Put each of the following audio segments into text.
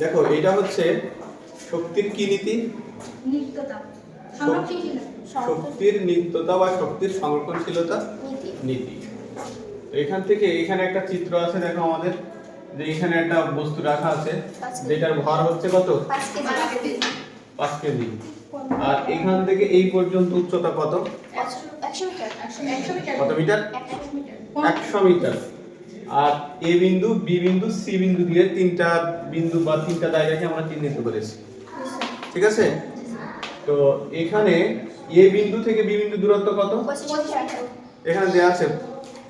দেখো এটা হচ্ছে শক্তির কি নীতি? নিত্যতা। শক্তির নিত্যতা বা শক্তির সংরক্ষণশীলতা নীতি। তো এখান থেকে এখানে একটা চিত্র আছে দেখো আমাদের যে এখানে একটা বস্তু রাখা আছে যেটার ভর হচ্ছে কত? পাঁচ কেজি। আর এখান থেকে এই পর্যন্ত উচ্চতা কত? একশো মিটার। কত মিটার? একশো মিটার। একশো মিটার। আর এ বিন্দু, বি বিন্দু, সি বিন্দু দিয়ে তিনটা বিন্দু বা তিনটা জায়গাকে আমরা চিহ্নিত করেছি। ঠিক আছে? তো এখানে এ বিন্দু থেকে বি বিন্দু দূরত্ব কত? এখানে দেওয়া আছে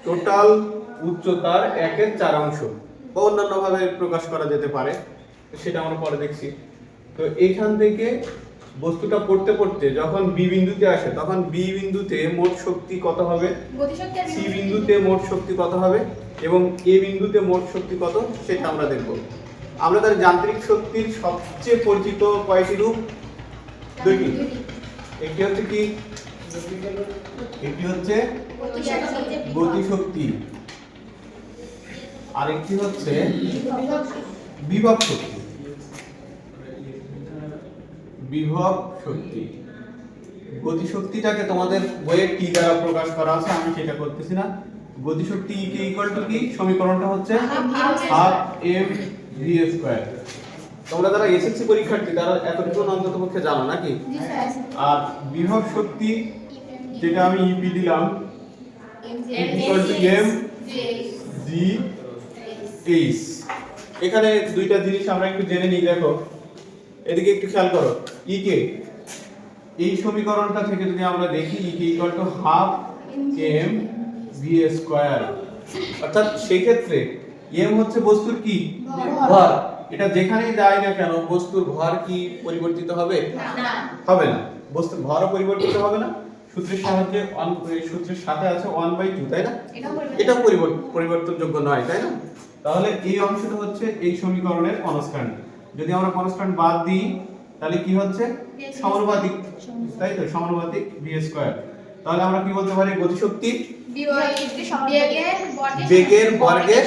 টোটাল উচ্চতার একের চার অংশ। বা অন্যান্য ভাবে প্রকাশ করা যেতে পারে, সেটা আমরা পরে দেখছি। তো এখান থেকে বস্তুটা পড়তে পড়তে যখন বি বিন্দুতে আসে তখন বি বিন্দুতে মোট শক্তি কত হবে? সি বিন্দুতে মোট শক্তি কত হবে? এবং এ বিন্দুতে মোট শক্তি কত? সেটা আমরা দেখব। আমরা তার যান্ত্রিক শক্তির সবচেয়ে পরিচিত কয়টি রূপ? দুইটি। একটি হচ্ছে কি? একটি হচ্ছে গতিশক্তি। গতিশক্তি আরেকটি হচ্ছে বিভব শক্তি। বিভব শক্তি। গতিশক্তিটাকে তোমাদের বইয়ে টি দ্বারা প্রকাশ করা আছে আমি সেটা করতেছি না। গতিশক্তি কে ইকুয়াল টু কি? সমীকরণটা হচ্ছে হাফ এম ভি স্কয়ার তোমরা যারা এসএসসি পরীক্ষার্থী তারা এতটুকু অন্তত পক্ষে জানো নাকি? আর বিভব শক্তি যেটা আমি ইপি দিলাম equal to M G H এখানে দুইটা জিনিস আমরা একটু জেনে নিই দেখো। এদিকে একটু খেয়াল করো। ই কে এই সমীকরণটা থেকে যদি আমরা দেখি E K equal to half M V square অর্থাৎ সেই ক্ষেত্রে এম হচ্ছে বস্তুর কি? ভর। এটা যেখানেই যায় না কেন বস্তুর ভর কি পরিবর্তিত হবে? না। হবে না। বস্তুর ভরও পরিবর্তিত হবে না। সূত্রের সাহায্যে সূত্রের সাথে আছে ওয়ান বাই টু তাই না? এটা পরিবর্তন পরিবর্তনযোগ্য নয় তাই না? তাহলে এই অংশটা হচ্ছে এই সমীকরণের কনস্ট্যান্ট যদি আমরা কনস্ট্যান্ট বাদ দিই তাহলে কি হচ্ছে? সমানুপাতিক। তাই তো? সমানুপাতিক বি স্কয়ার তাহলে আমরা কি বলতে পারি? গতিশক্তি? বেগের বর্গের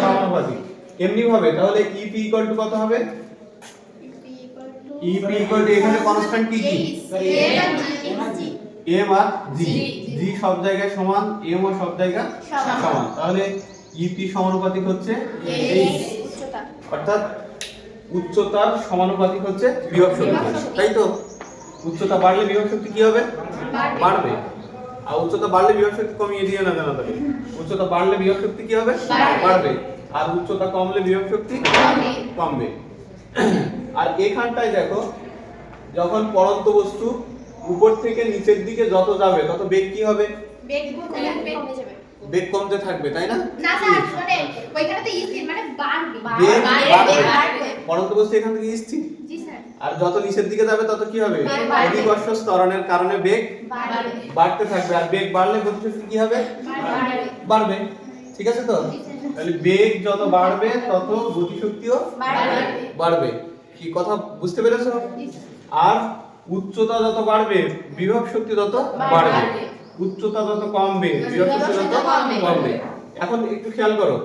সমানুপাতিক। এমনি ভাবে তাহলে ইপি ইকুয়াল টু কত হবে? ইপি ইকুয়াল টু এখানে কনস্ট্যান্ট কি কি এম আর জি জি সব জায়গায় সমান এম ও সব জায়গায় সমান। তাহলে ইপি সমানুপাতিক হচ্ছে এই অর্থাৎ উচ্চতার সমানুপাতিক হচ্ছে বিভব শক্তি। তাই তো? উচ্চতা বাড়লে বিভব শক্তি কি হবে? বাড়বে। আর উচ্চতা বাড়লে বিভব শক্তি কমিয়ে দিয়ে না জানা তবে উচ্চতা বাড়লে বিভব শক্তি কি হবে? বাড়বে। আর উচ্চতা কমলে বিভব শক্তি কমবে। আর এখানটায় দেখো যখন পড়ন্ত বস্তু উপর থেকে নিচের দিকে যত যাবে তত বেগ কি হবে? বেগ কমে যাবে। বেগ কমতে থাকবে তাই না? না স্যার শুনেন ওইখানে তো স্থির মানে বাড়বে। বাড়বে বাড়বে। পড়ন্ত বস্তু এখান থেকে স্থির? জি স্যার। আর যত নিচের দিকে যাবে তত কি হবে। অধিকর্ষ ত্বরণের কারণে বেগ বাড়বে। বাড়তে থাকবে। আর বেগ বাড়লে গতিশক্তি কি হবে? বাড়বে। ঠিক আছে তো? তাহলে বেগ যত বাড়বে তত গতিশক্তিও বাড়বে। বাড়বে। কি কথা বুঝতে পেরেছ? আর উচ্চতা যত বাড়বে বিভব শক্তি তত বাড়বে। উচ্চতা কমবে তত কমবে। কমবে। এখন একটু খেয়াল করো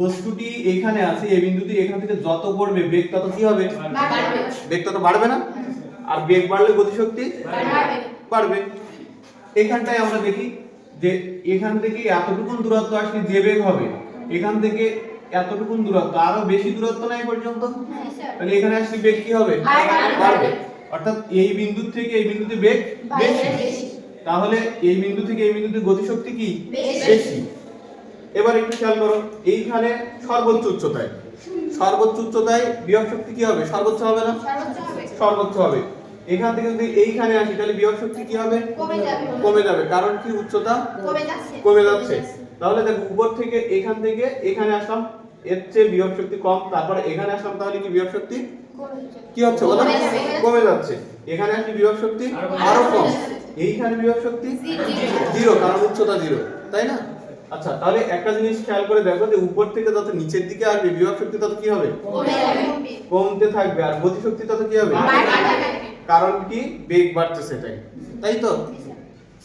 বস্তুটি এখানে আছে এই বিন্দুটি এখান থেকে যত পড়বে বেগ তত কি হবে? বেগ তত বাড়বে না? আর বেগ বাড়লে গতিশক্তি বাড়বে। বাড়বে। এখানটায় আমরা দেখি যে এখান থেকে এতটুকুন দূরত্ব আসলে যে বেগ হবে এখান থেকে এতটুকুন দূরত্ব আরও বেশি দূরত্ব নাই পর্যন্ত? হ্যাঁ তাহলে এখানে আসলে বেগ কি হবে? বাড়বে। অর্থাৎ এই বিন্দু থেকে এই বিন্দুতে বেগ বেশি। তাহলে এই বিন্দু থেকে এই বিন্দুতে গতিশক্তি কি? বেশি। বেশি। এবার একটু খেয়াল করো এইখানে সর্বোচ্চ উচ্চতায়। সর্বোচ্চ উচ্চতায় বিভব শক্তি কি হবে? সর্বোচ্চ হবে না? সর্বোচ্চ হবে। এখান থেকে যদি এইখানে আসি তাহলে বিভব শক্তি কি হবে? কমে যাবে। কমে যাবে। কারণ কি উচ্চতা? কমে যাচ্ছে। কমে যাচ্ছে। তাহলে দেখো উপর থেকে এখান থেকে এখানে আসলাম এর চেয়ে বিভব শক্তি কম। তারপরে এখানে আসলাম তাহলে কি বিভব শক্তি? কি হচ্ছে কমে যাচ্ছে। এখানে আসলে বিভব শক্তি আরও কম। এইখানে বিভব শক্তি? জিরো কারণ উচ্চতা জিরো তাই না? আচ্ছা তাহলে একটা জিনিস খেয়াল করে দেখো যে উপর থেকে যত নিচের দিকে আসবে বিভব শক্তি তত কি হবে? কমতে থাকবে আর গতি শক্তি তত কি হবে? কারণ কি? বেগ বাড়ছে সেটাই তাই তো?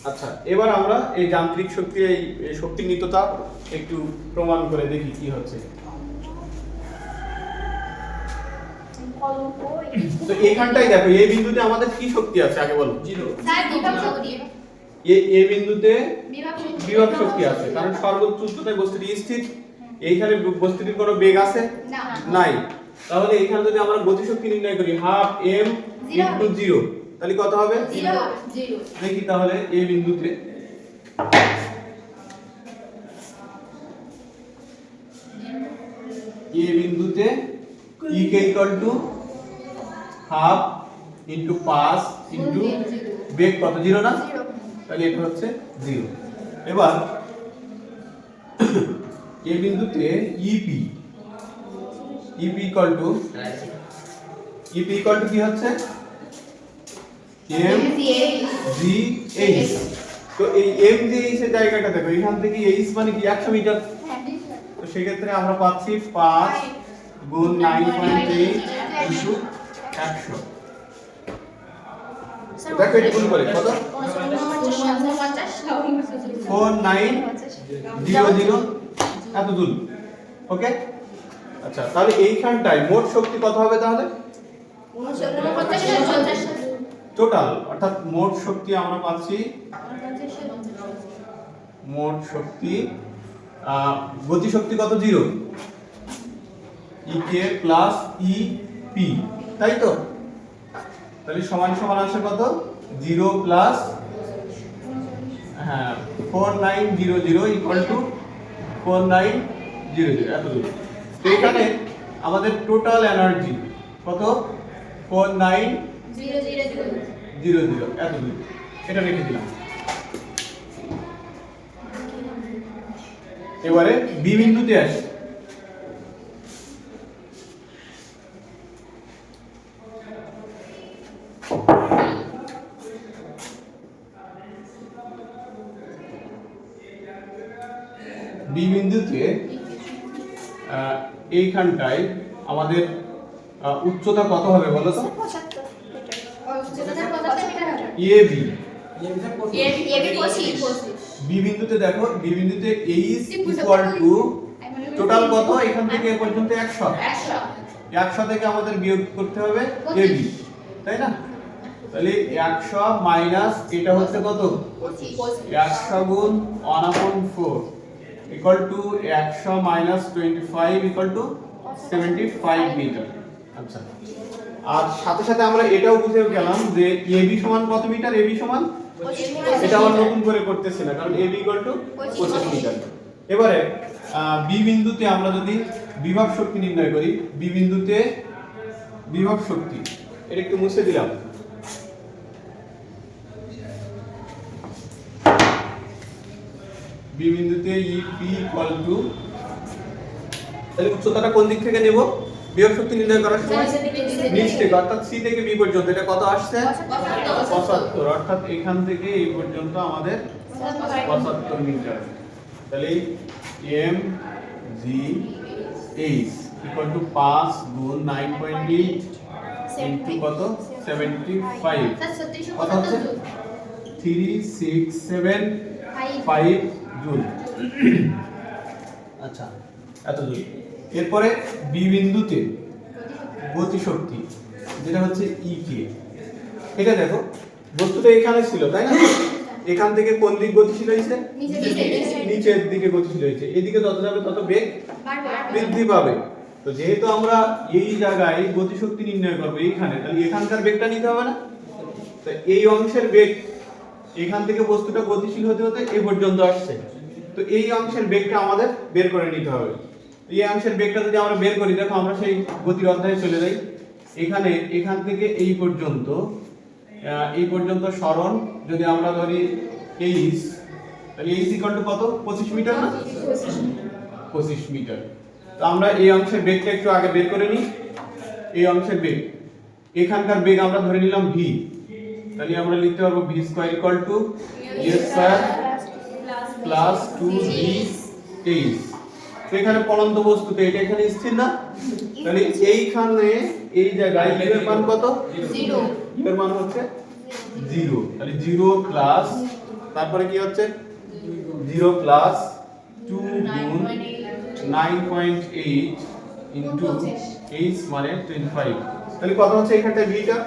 আচ্ছা এবার আমরা এই যান্ত্রিক শক্তির এই এই শক্তির নিত্যতা একটু প্রমাণ করে দেখি কি হচ্ছে। তো এখানটাই দেখো এই বিন্দুতে আমাদের কি শক্তি আছে? আগে বলো। জিরো। স্যার বিভব শক্তি। এ এ বিন্দুতে বিভব শক্তি। আছে। কারণ সর্বোচ্চ উচ্চতায় বস্তুটি স্থির। এইখানে বস্তুটির কোনো বেগ আছে? না। নাই। তাহলে এখানে যদি আমরা গতিশক্তি নির্ণয় করি হাফ এম ইন্টু জিরো তাহলে কত হবে? Zero zero. দেখি তাহলে এই বিন্দুতে। এ বিন্দুতে E K equal to half into পাঁচ ইন্টু বেগ কত? জিরো না? তাহলে এটা হচ্ছে জিরো এবার এ বিন্দুতে E P E P equal to E P equal to কি হচ্ছে? এম জি এইচ তো এই এম জি এইচ এর জায়গাটা দেখো এখান থেকে এইচ মানে কি? 100 মিটার। তো সেক্ষেত্রে আমরা পাচ্ছি 5 গুণ 9.8 ইনটু 100 দেখো এটা গুণ করে কত? 4900 এত দূর ওকে আচ্ছা তাহলে এইখানটায় মোট শক্তি কত হবে তাহলে? টোটাল অর্থাৎ মোট শক্তি আমরা পাচ্ছি মোট শক্তি আহ, গতি শক্তি কত? Zero E K plus E P তাই তো? তাহলে সমান সমান আসে কত? জিরো প্লাস হ্যাঁ four nine zero zero equal to four nine zero zero এত দূর। তো এখানে আমাদের টোটাল এনার্জি কত? ফোর নাইন জিরো জিরো এত দূর। এটা রেখে দিলাম। এবারে বি বিন্দুতে আসি বি বিন্দুতে আহ, এইখানটায় আমাদের উচ্চতা কত হবে বলো তো? এ বি বি বিন্দুতে দেখো বি বিন্দুতে এইচ ইকুয়াল টু টোটাল কত? এখান থেকে এ পর্যন্ত একশো। একশো। থেকে আমাদের বিয়োগ করতে হবে এ বি তাই না? তাহলে একশো মাইনাস এটা হচ্ছে কত? একশো গুণ ওয়ান ফোর ইকুয়াল টু একশো minus twenty five equal to seventy five metre আর সাথে সাথে আমরা এটাও বুঝে গেলাম যে এবি সমান কত মিটার? এবি সমান এটা আবার নতুন করে করতেছি না, কারণ এবি ইকুয়াল টু পঁচিশ মিটার এবারে বি বিন্দুতে আমরা যদি বিভব শক্তি নির্ণয় করি, বি বিন্দুতে বিভব শক্তি। এটা একটু মুছে দিলাম। বি বিন্দুতে ই পি ইকুয়াল টু তাহলে উচ্চতাটা কোন দিক থেকে নেব? বিভব শক্তি নির্ণয় করার সময়? নিচ থেকে অর্থাৎ সি থেকে বি পর্যন্ত। এটা কত আসছে? পঁচাত্তর। অর্থাৎ এখান থেকে এই পর্যন্ত আমাদের পঁচাত্তর মিটার। তাহলে M G H equal to পাঁচ গুণ নাইন পয়েন্ট এইট ইন্টু কত? সেভেন্টি ফাইভ কত হচ্ছে? Three six seven five joule আচ্ছা। এত জুল এরপরে বি বিন্দুতে গতি শক্তি যেটা হচ্ছে ই কে এটা দেখো বস্তুটা এখানে ছিল তাই না? এখান থেকে কোন দিক গতিশীল হয়েছে? নিচের দিকে গতিশীল হয়েছে। এদিকে যত যাবে তত বেগ বৃদ্ধি পাবে। তো যেহেতু আমরা এই জায়গায় গতিশক্তি নির্ণয় করব এইখানে তাহলে এখানকার বেগটা নিতে হবে না? তো এই অংশের বেগ এখান থেকে বস্তুটা গতিশীল হতে হতে এ পর্যন্ত আসছে। তো এই অংশের বেগটা আমাদের বের করে নিতে হবে। এই অংশের বেগটা যদি আমরা বের করি, দেখো আমরা সেই গতির অধ্যায়ে চলে যাই। এখানে, এখান থেকে এই পর্যন্ত এই পর্যন্ত সরণ যদি আমরা ধরি এইচ তাহলে এইচ ইকুয়াল টু কত? পঁচিশ মিটার না? পঁচিশ মিটার। তো আমরা এই অংশের বেগটা একটু আগে বের করে নিই। এই অংশের বেগ। এখানকার বেগ আমরা ধরে নিলাম ভি তাহলে আমরা লিখতে পারব V square equal to square plus two V H তো এখানে পড়ন্ত বস্তুতে এটা এখানে স্থির না? তাহলে এইখানে এই জায়গায় u এর মান কত? জিরো u এর মান হচ্ছে জিরো তাহলে জিরো প্লাস তারপরে কি হচ্ছে? জিরো প্লাস টু গুণ nine point eight into H মানে টোয়েন্টি ফাইভ তাহলে কত হচ্ছে এখানটায় ভিটা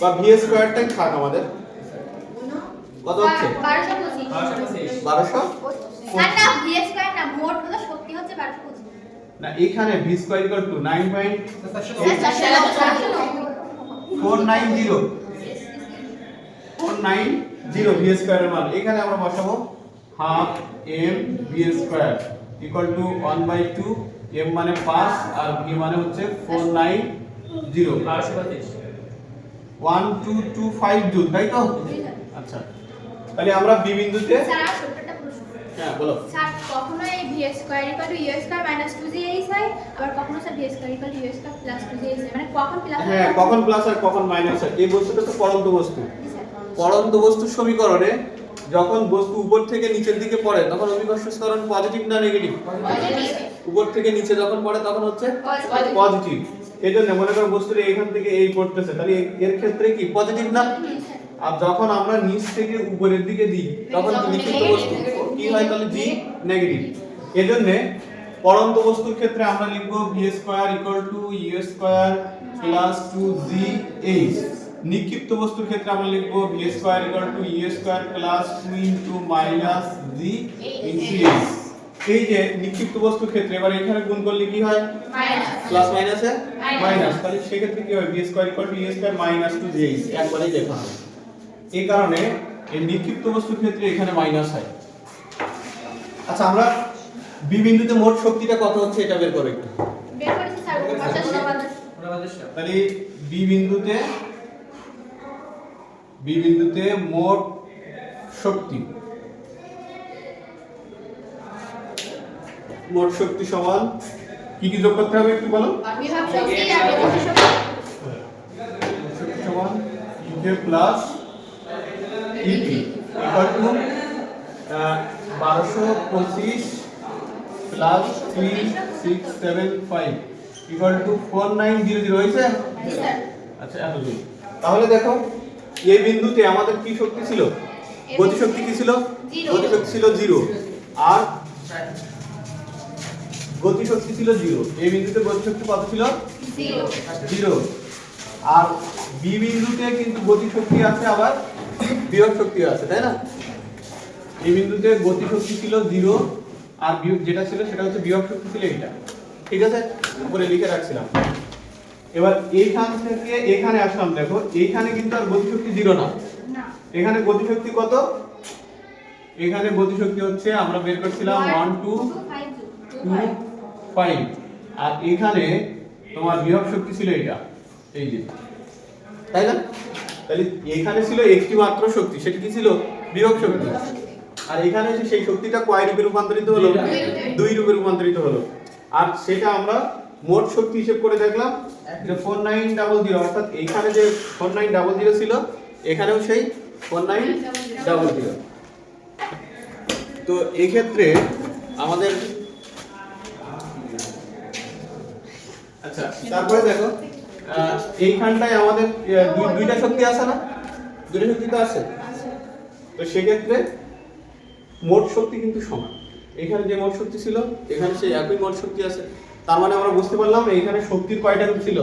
বা ভি স্কয়ারটাই থাক আমাদের। কত হচ্ছে? বারোশো পঁচিশ। বারোশো আর না ভি স্কয়ার না মোট শক্তি হচ্ছে বারোশো পঁচিশ। না এখানে V square equal to nine point চারশো four nine zero four nine zero V স্কয়ারের মান। এখানে আমরা বসাবো half M V square equal to one by two M মানে পাঁচ আর ভি মানে হচ্ছে four nine zero one two two five joule তাই তো? আচ্ছা। তাহলে আমরা বি বিন্দুতে আর হ্যাঁ বলো। স্যার কখনো এই V square equal to U square minus হয়? আবার কখনো sir V square equal to U square plus হয়? মানে কখন প্লাস হ্যাঁ? কখন প্লাস আর কখন মাইনাস হয়? এই বস্তুটা তো পরন্ত বস্তু। পরন্ত বস্তুর সমীকরণে যখন বস্তু উপর থেকে নিচের দিকে পড়ে তখন অভিকর্ষ ত্বরণ পজিটিভ না নেগেটিভ উপর থেকে নিচে যখন পড়ে তখন হচ্ছে পজিটিভ এই জন্য মনে করো বস্তুটা এখান থেকে এই পড়তেছে। তাহলে এর ক্ষেত্রে কি? পজিটিভ না? আর যখন আমরা নিচ থেকে উপরের দিকে দিই তখন কি বস্তু কি হয় তাহলে জি নেগেটিভ এজন্য পরন্ত বস্তুর ক্ষেত্রে আমরা লিখব V square equal to U square plus two G H নিক্ষিপ্ত বস্তুর ক্ষেত্রে আমরা লিখব V square equal to U square plus two into minus G into H এই যে নিক্ষিপ্ত বস্তুর ক্ষেত্রে এবার এখানে গুণ করলে কি হয়? প্লাস মাইনাসে মাইনাস তাহলে সেক্ষেত্রে কি হবে B square equal to U square minus two G H একবারেই লেখা হবে এই কারণে এই নিক্ষিপ্ত বস্তুর ক্ষেত্রে এখানে মাইনাস হয়। আচ্ছা আমরা বি বিন্দুতে মোট শক্তিটা কত হচ্ছে এটা বের করো একটু। তাহলে বি বিন্দুতে বি বিন্দুতে মোট শক্তি। মোট শক্তি সমান কি কি যোগ করতে হবে একটু বলো? শক্তি আর বিভব শক্তি। শক্তি সমান প্লাস ইপি ইকুয়াল টু বারোশো পঁচিশ plus three six seven five equal to four nine zero zero হয়েছে? আচ্ছা এতদূর। তাহলে দেখো এই বিন্দুতে আমাদের কি শক্তি ছিল? গতি শক্তি কি ছিল? Zero. গতি শক্তি ছিল জিরো। আর গতি শক্তি ছিল জিরো। এই বিন্দুতে গতি শক্তি কত ছিল? জিরো। জিরো। আর বি বিন্দুতে কিন্তু গতি শক্তি আছে আবার বিভব শক্তি আছে তাই না? এই বিন্দুতে গতি শক্তি ছিল জিরো আর বিয়োগ যেটা ছিল সেটা হচ্ছে বিভব শক্তি ছিল এটা ঠিক আছে? উপরে লিখে রাখছিলাম। এবার এইখান থেকে এখানে আসলাম দেখো এইখানে কিন্তু আর গতি শক্তি জিরো না। না। এখানে গতি শক্তি কত? এখানে গতি শক্তি হচ্ছে আমরা বের করছিলাম ওয়ান টু টু ফাইভ আর এখানে তোমার বিভব শক্তি ছিল এটা এই যে। তাই না? তাহলে এখানে ছিল একটি মাত্র শক্তি সেটা কি ছিল? বিভব শক্তি। আর এখানে এসে সেই শক্তিটা কয় রূপে রূপান্তরিত হলো? দুই রূপে। রূপান্তরিত হলো। আর সেটা আমরা মোট শক্তি হিসেব করে দেখলাম যে ফোর নাইন ডাবল জিরো অর্থাৎ এইখানে যে ফোর নাইন ডাবল জিরো ছিল এখানেও সেই ফোর নাইন ডাবল জিরো তো এক্ষেত্রে আমাদের আচ্ছা তারপরে দেখো। এইখানটায় আমাদের দুই- দুইটা শক্তি আছে না? দুইটা শক্তি তো আছে। তো সেক্ষেত্রে মোট শক্তি কিন্তু সমান। এখানে যে মোট শক্তি ছিল এখানে সেই একই মোট শক্তি আছে। তার মানে আমরা বুঝতে পারলাম এইখানে শক্তির কয়টা রূপ ছিল?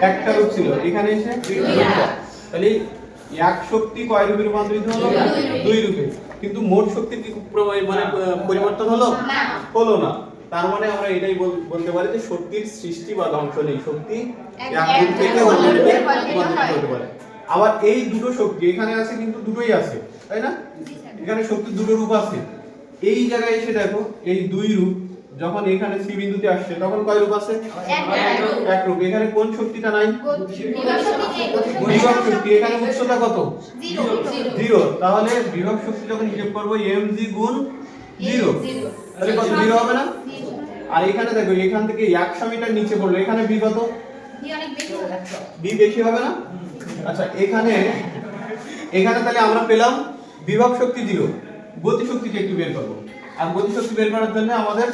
একটা রূপ ছিল। এখানে এসে তাহলে এক শক্তি কয় রূপে রূপান্তরিত হলো? দুই রূপে। কিন্তু মোট শক্তির কি মানে পরিবর্তন হলো? হলো না। তার মানে আমরা এটাই বল- বলতে পারি যে শক্তির সৃষ্টি বা ধ্বংস নেই শক্তি এক- থেকে রূপান্তরিত হতে পারে। আবার এই দুটো শক্তি এখানে আছে কিন্তু দুটোই আছে তাই না? এখানে শক্তির দুটো রূপ আছে। এই জায়গায় এসে দেখো এই দুই রূপ যখন এখানে সি বিন্দুতে আসছে তখন কয় রূপ আছে? এক রূপ। এখানে কোন শক্তিটা নাই? বিভব শক্তি এখানে উচ্চতা কত? জিরো। তাহলে বিভব শক্তি যখন হিসেব করব এম জি গুণ জিরো। তাহলে কত? জিরো হবে না? আর এখানে দেখো এখান থেকে একশো মিটার নিচে পড়ল। এখানে বি কত? বি বেশি হবে। না? আচ্ছা এখানে এখানে তাহলে আমরা পেলাম বিভব শক্তি জিরো। গতি শক্তিকে একটু বের করব। আর গতি শক্তি বের করার জন্য আমাদের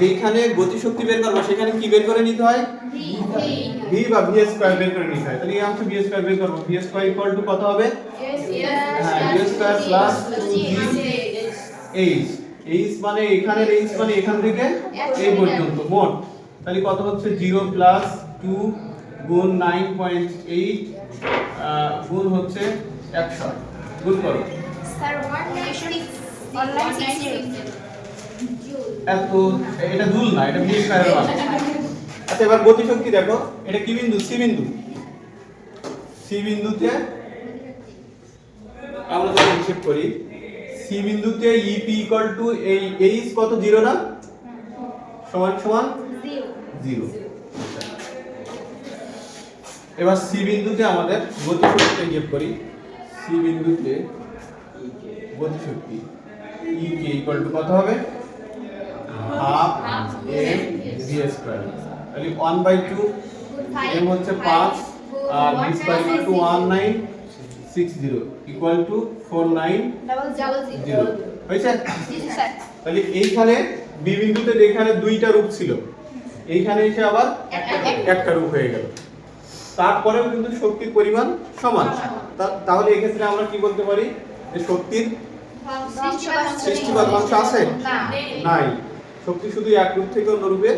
যেখানে গতি শক্তি বের করব সেখানে কি বের করে নিতে হয়? ভি। ভি ভি বা ভি স্কয়ার বের করে নিতে হয়। তাহলে এই অংশ ভি স্কয়ার বের করব। ভি স্কয়ার ইকুয়াল টু কত হবে? হ্যাঁ V square plus H H মানে এখানের এইচ মানে এখান থেকে এই পর্যন্ত মোট। তাহলে কত হচ্ছে? জিরো প্লাস টু গুণ নাইন পয়েন্ট এইট গুণ হচ্ছে একশো গুণ করো। এত এটা জুল না এটা মিলি স্কয়ার মান। আচ্ছা এবার গতিশক্তি দেখো। এটা কি বিন্দু? সি বিন্দু। সি বিন্দুতে আমরা যদি হিসেব করি সি বিন্দুতে ইপি ইকুয়াল টু এই এইচ কত? জিরো না? সমান সমান? জিরো। এবার সি বিন্দুতে আমাদের গতিশক্তি হিসেব করি। সি বিন্দুতে গতিশক্তি ই কে ইকুয়াল টু কত হবে? হাফ এম ভি স্কয়ার তাহলে 1 বাই 2 এম হচ্ছে 5 আর V square equal to 1960 equal to 49 double double zero হয়েছে? জি স্যার। তাহলে এইখানে বি বিন্দুতে যেখানে দুইটা রূপ ছিল এইখানে এসে আবার একটা রূপ হয়ে গেল। তারপরেও কিন্তু শক্তির পরিমাণ সমান। তা- তাহলে এক্ষেত্রে আমরা কি বলতে পারি? যে শক্তির সৃষ্টি বা ধ্বংস আছে? নাই। শক্তি শুধু এক রূপ থেকে অন্য রূপে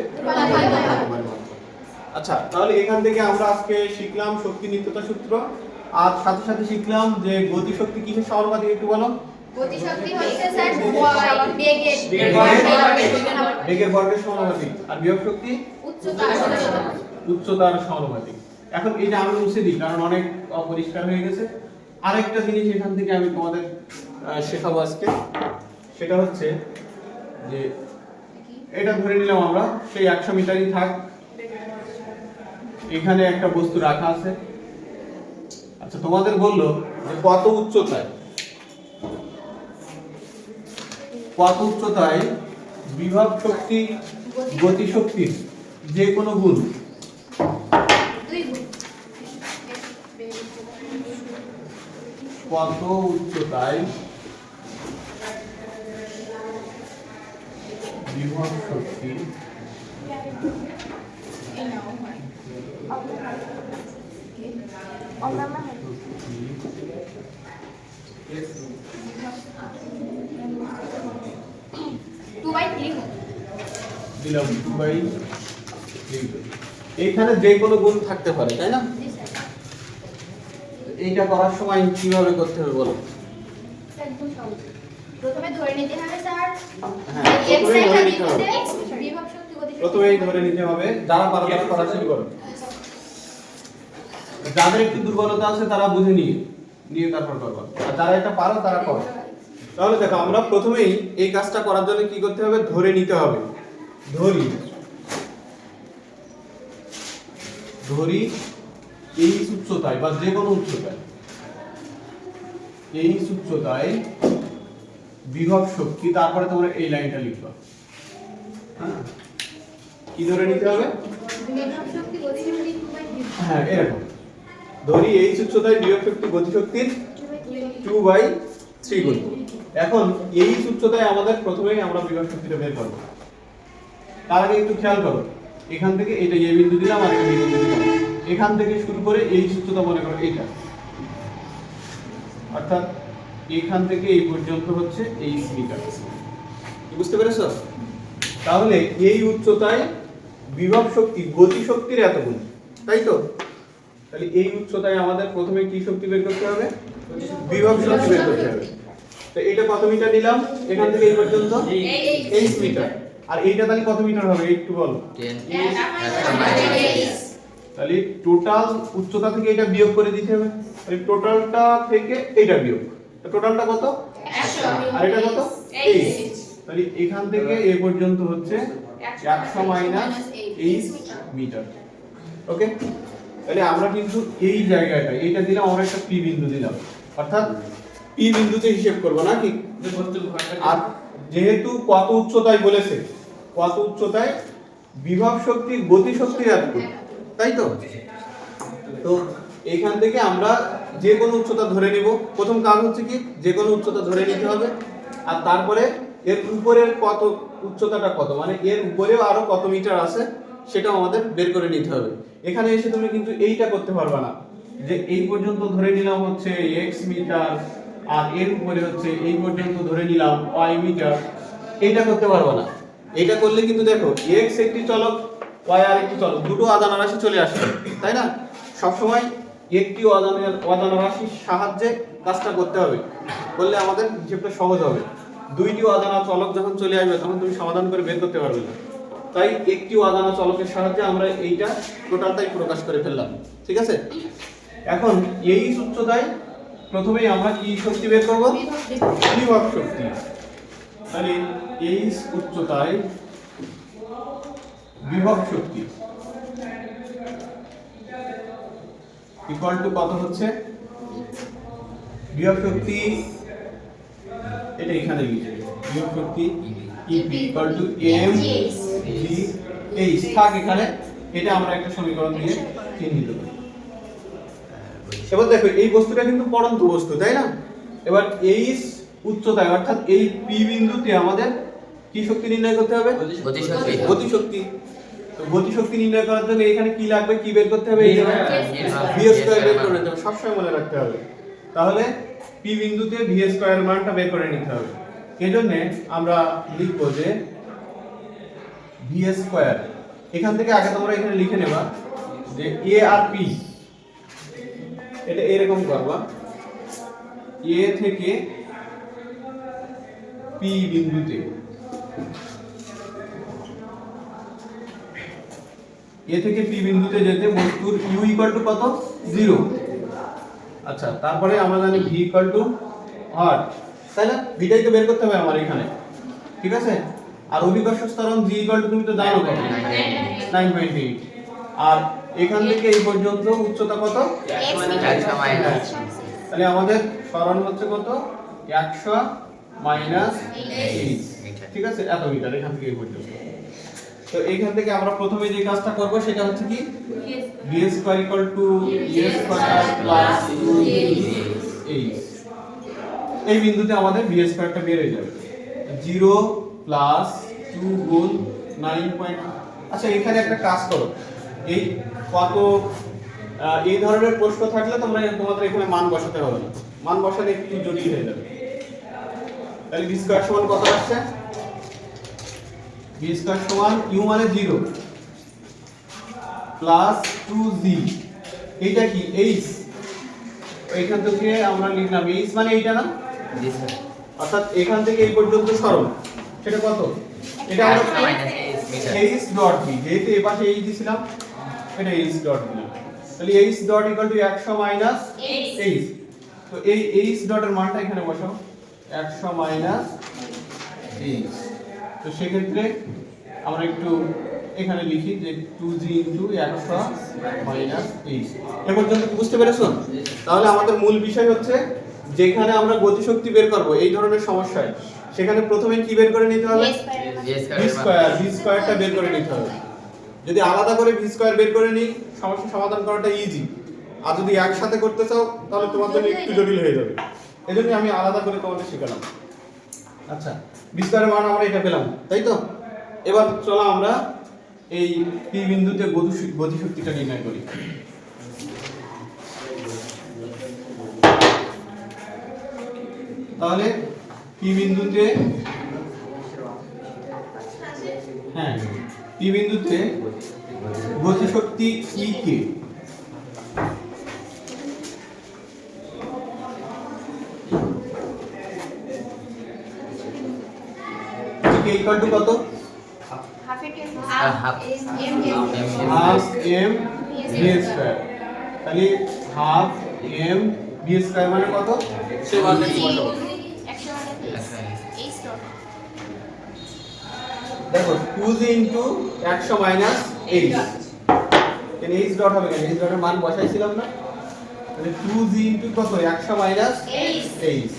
আচ্ছা তাহলে এখান থেকে আমরা আজকে শিখলাম শক্তি নিত্যতা সূত্র। আর সাথে সাথে শিখলাম যে গতি শক্তি কিসের সমানুপাতিক একটু বলো। গতিশক্তি হচ্ছে স্যার বেগের বেগের বর্গের সমানুপাতিক আর বিভব শক্তি? উচ্চতা উচ্চতার সমানুপাতিক এখন এটা আমি মুছে দিই কারণ অনেক অপরিষ্কার হয়ে গেছে। আরেকটা জিনিস এখান থেকে আমি তোমাদের শেখাবো আজকে। সেটা হচ্ছে যে এটা ধরে নিলাম আমরা সেই একশো মিটারই থাক। এখানে একটা বস্তু রাখা আছে। আচ্ছা তোমাদের বলল যে কত উচ্চতায়? কত উচ্চতায় বিভব শক্তি গতি শক্তির যে কোনো গুণ? কত উচ্চতায় বিভব শক্তি? গুণ দিলাম টু বাই এইখানে যে কোনো গুণ থাকতে পারে তাই না? এইটা করার সময় কীভাবে করতে হবে বলো? প্রথমে ধরে নিতে হবে স্যার। হ্যাঁ ধরে নিতে হবে। প্রথমেই ধরে নিতে যারা পারো তারা করা শুরু করো। যাদের একটু দুর্বলতা আছে তারা বুঝে নিয়ে। নিয়ে তারপর করবা। আর যারা এটা পারো তারা করো। তাহলে দেখো আমরা প্রথমেই এই কাজটা করার জন্য কি করতে হবে? ধরে নিতে হবে। ধরি। ধরি এই উচ্চতায় বা যে কোনো উচ্চতায়। এই উচ্চতায় বিভব শক্তি তারপরে তোমরা এই লাইনটা লিখবা। হ্যাঁ? কি ধরে নিতে হবে? থ্রি হ্যাঁ এরকম। ধরি এই উচ্চতায় বিভব শক্তি গতি শক্তির টু বাই থ্রি গুণ। এখন এই উচ্চতায় আমাদের প্রথমেই আমরা বিভব শক্তিটা বের করব। তার আগে একটু খেয়াল করো। এখান থেকে এটা এ বিন্দু দিলাম আর এটা বি বিন্দু দিলাম। এখান থেকে শুরু করে এই উচ্চতা মনে করো এইটা অর্থাৎ এখান থেকে এই পর্যন্ত হচ্ছে এই মিটার বুঝতে পেরেছ? তাহলে এই উচ্চতায় বিভব শক্তি গতি শক্তির এত গুণ, তাই তো? তাহলে এই উচ্চতায় আমাদের প্রথমে কি শক্তি বের করতে হবে? বিভব শক্তি বের করতে হবে। তো এটা কত মিটার নিলাম? এখান থেকে এই পর্যন্ত? Eight metre. আর এইটা তাহলে কত মিটার হবে? একটু বলো। তাহলে টোটাল উচ্চতা থেকে এটা বিয়োগ করে দিতে হবে। তাহলে টোটালটা থেকে এইটা বিয়োগ। টোটালটা কত? আর এটা কত? এইট তাহলে এখান থেকে এ পর্যন্ত হচ্ছে একশো মাইনাস এইট মিটার ওকে তাহলে আমরা কিন্তু এই জায়গাটা এইটা দিলাম, আমরা একটা পি বিন্দু দিলাম। অর্থাৎ পি বিন্দুতে হিসেব করব নাকি আর যেহেতু কত উচ্চতায় বলেছে, কত উচ্চতায় বিভব শক্তির গতি শক্তির এত তাই তো? তো এখান থেকে আমরা যে কোনো উচ্চতা ধরে নিব। প্রথম কাজ হচ্ছে কি? যে কোনো উচ্চতা ধরে নিতে হবে। আর তারপরে এর উপরের কত, উচ্চতাটা কত? মানে এর উপরেও আরও কত মিটার আছে? সেটাও আমাদের বের করে নিতে হবে। এখানে এসে তুমি কিন্তু এইটা করতে পারবা না। যে এই পর্যন্ত ধরে নিলাম হচ্ছে এক্স মিটার আর এর উপরে হচ্ছে এই পর্যন্ত ধরে নিলাম ওয়াই মিটার এইটা করতে পারবা না। এটা করলে কিন্তু দেখো এক্স একটি চলক ওয়াই আর একটি চলক, দুটো অজানা রাশি চলে আসে, তাই না? সবসময় একটি অজানা অজানা রাশির সাহায্যে কাজটা করতে হবে। করলে আমাদের হিসেবটা সহজ হবে। দুইটি অজানা চলক যখন চলে আসবে, তখন তুমি সমাধান করে বের করতে পারবে না। তাই একটি অজানা চলকের সাহায্যে আমরা এইটা টোটালটাই প্রকাশ করে ফেললাম। ঠিক আছে? এখন এই উচ্চতায় প্রথমেই আমরা কি শক্তি বের করব? বিভব শক্তি। তাহলে এই উচ্চতায় বিভব শক্তি। ইকুয়াল টু কত হচ্ছে? বিভব শক্তি এটা এখানে লিখে বিভব শক্তি E P equal to M H থাক এখানে। এটা আমরা একটা সমীকরণ দিয়ে চিহ্নিত করি। এবার দেখো এই বস্তুটা কিন্তু পড়ন্ত বস্তু তাই না? এবার এইচ উচ্চতায় অর্থাৎ এই পি বিন্দুতে আমাদের কি শক্তি নির্ণয় করতে হবে? গতিশক্তি। গতিশক্তি। তো গতিশক্তি নির্ণয় করার জন্য এখানে কি লাগবে? কি বের করতে হবে? এই ভি স্কয়ার বের করে নিতে হবে। সবসময় মনে রাখতে হবে। তাহলে পি বিন্দুতে ভি স্কয়ার মানটা বের করে নিতে হবে। এজন্য আমরা লিখব যে ভি স্কয়ার এখান থেকে আগে তোমরা এখানে লিখে নেবা যে এ আর পি এটা এরকম করবা। এ থেকে পি বিন্দুতে। এ থেকে পি বিন্দুতে যেতে বস্তুর ইউ ইকুয়াল টু কত? জিরো আচ্ছা তারপরে আমরা জানি ভি ইকুয়াল টু আর তাই না ভিটাই তো বের করতে হবে আমার এখানে। ঠিক আছে? আর অভিকর্ষ স্তরণ জি ইকুয়াল টু তুমি তো জানো কত? নাইন পয়েন্ট এইট আর এখান থেকে এই পর্যন্ত উচ্চতা কত? তাহলে আমাদের সরণ হচ্ছে কত? একশো মাইনাস এইট। ঠিক আছে? এত মিটার এখান থেকে এই পর্যন্ত। তো এইখান থেকে আমরা প্রথমে যে কাজটা করব সেটা হচ্ছে কি? b square equal to a square plus 2 এই বিন্দুতে আমাদের b স্কয়ারটা বের হয়ে যাবে। 0 প্লাস টু গুণ নাইন পয়েন্ট আচ্ছা এখানে একটা কাজ করো। এই কত এই ধরনের প্রশ্ন থাকলে তোমরা তোমাদের এখানে মান বসাতে হবে। না মান বসালে একটু জটিল হয়ে যাবে। তাহলে b স্কয়ার সমান কত আসছে? b স্কয়ার সমান u মানে 0 প্লাস 2z এইটা কি? H এইখান থেকে আমরা লিখলাম h মানে এইটা না? অর্থাৎ এখান থেকে এই পর্যন্ত সরণ। সেটা কত? এটা একশো মাইনাস এইট ডট b যেহেতু এই পাশে h দিছিলাম এটা h ডট দিলাম তাহলে h dot equal to 100 minus h. তো এই h ডটের মানটা এখানে বসাও। 100 মাইনাস h তো সেক্ষেত্রে আমরা একটু এখানে লিখি যে 2g ইনটু 100 মাইনাস h এ পর্যন্ত বুঝতে পেরেছ? তাহলে আমাদের মূল বিষয় হচ্ছে যেখানে আমরা গতিশক্তি বের করব এই ধরনের সমস্যায়। সেখানে প্রথমে কি বের করে নিতে হবে? ভি স্কয়ার ভি স্কয়ারটা বের করে নিতে হবে। যদি আলাদা করে ভি স্কয়ার বের করে নিই সমস্যা সমাধান করাটা ইজি আর যদি একসাথে করতে চাও তাহলে তোমার জন্য একটু জটিল হয়ে যাবে। এই এজন্য আমি আলাদা করে তোমাদের শেখালাম। আচ্ছা ভি স্কয়ারের মান আমরা এটা পেলাম তাই তো? এবার চলো আমরা এই পি বিন্দুতে গতি গতিশক্তিটা নির্ণয় করি। তাহলে পি বিন্দুতে? হ্যাঁ পি বিন্দুতে? গতিশক্তি ই কে ইকুয়াল টু কত? হাফ এম ভি স্কয়ার তাহলে হাফ এম ভি স্কয়ার মানে কত? 1 দেখো টু ইন্টু একশো মাইনাস এইচ এইচ ডট হবে কেন? এইচ ডটের মান বসাইছিলাম না? তাহলে টু ইন্টু কত? একশো মাইনাস এইচ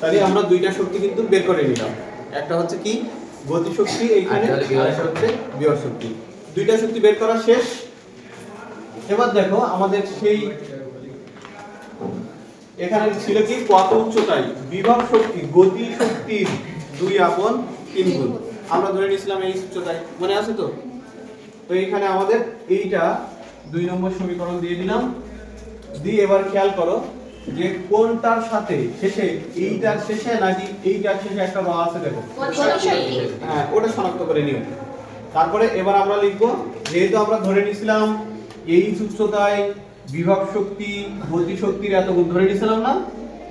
তাহলে আমরা দুইটা শক্তি কিন্তু বের করে নিলাম। একটা হচ্ছে কি? গতিশক্তি এইখানে হচ্ছে বিয়োগ শক্তি। দুইটা শক্তি বের করা শেষ। এবার দেখো আমাদের সেই এখানে ছিল কি? কত উচ্চতায়? বিভব শক্তি গতি শক্তির দুই আপন তিন গুণ। আমরা ধরে নিয়েছিলাম এই উচ্চতায়। মনে আছে তো? তো এইখানে আমাদের এইটা দুই নম্বর সমীকরণ দিয়ে দিলাম। দিয়ে এবার খেয়াল করো যে কোনটার সাথে শেষে এইটার শেষে নাকি এইটার শেষে একটা র আছে দেখো? হ্যাঁ ওটা শনাক্ত করে নিও। তারপরে এবার আমরা লিখব যেহেতু আমরা ধরে নিছিলাম এই উচ্চতায় বিভব শক্তি গতি শক্তির এত গুণ ধরে নিছিলাম না?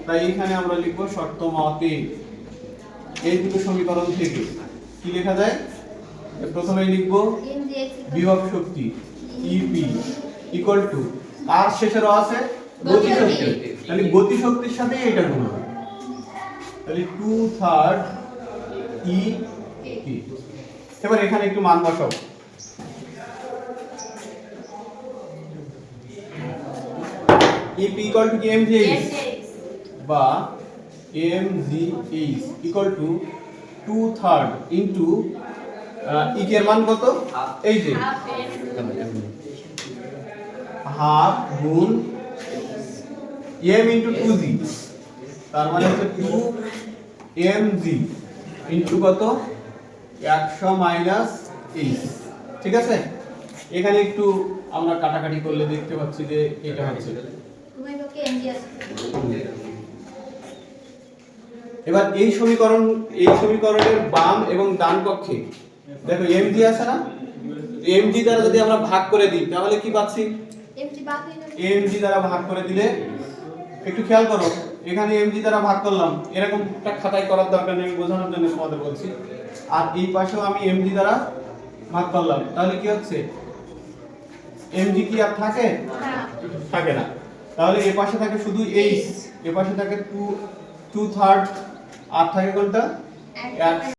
তাই এখানে আমরা লিখব শর্ত মতে এই দুটো সমীকরণ থেকে কি লেখা যায়? প্রথমে লিখব বিভব শক্তি ইপি ইকুয়াল টু আর শেষে র আছে গতি শক্তি। তাহলে গতি শক্তির সাথে এটা গুণ হবে। তাহলে টু থার্ড ই এবার এখানে একটু মান বসাও। E P equal to M G H বা M G H equal to two third into Iker মান কত? এই যে। হাফ গুণ এম ইন্টু টু জি তার মানে হচ্ছে টু এম জি ইন্টু কত? একশো মাইনাস এইচ ঠিক আছে? এখানে একটু আমরা কাটাকাটি করলে দেখতে পাচ্ছি যে এটা হচ্ছে। এবার এই সমীকরণ, এই সমীকরণের বাম এবং ডান পক্ষে দেখো এম জি আছে না? এম জি দ্বারা যদি আমরা ভাগ করে দিই, তাহলে কি পাচ্ছি? এম জি দ্বারা ভাগ করে দিলে, একটু খেয়াল করো, এখানে এম জি দ্বারা ভাগ করলাম, এরকম একটা খাতায় করার দরকার নেই বোঝানোর জন্য তোমাদের বলছি। আর এই পাশেও আমি এম জি দ্বারা ভাগ করলাম। তাহলে কি হচ্ছে? এম জি কি আর থাকে? থাকে না। তাহলে এ পাশে থাকে শুধু এইচ এ পাশে থাকে টু টু থার্ড আর থাকে কোনটা?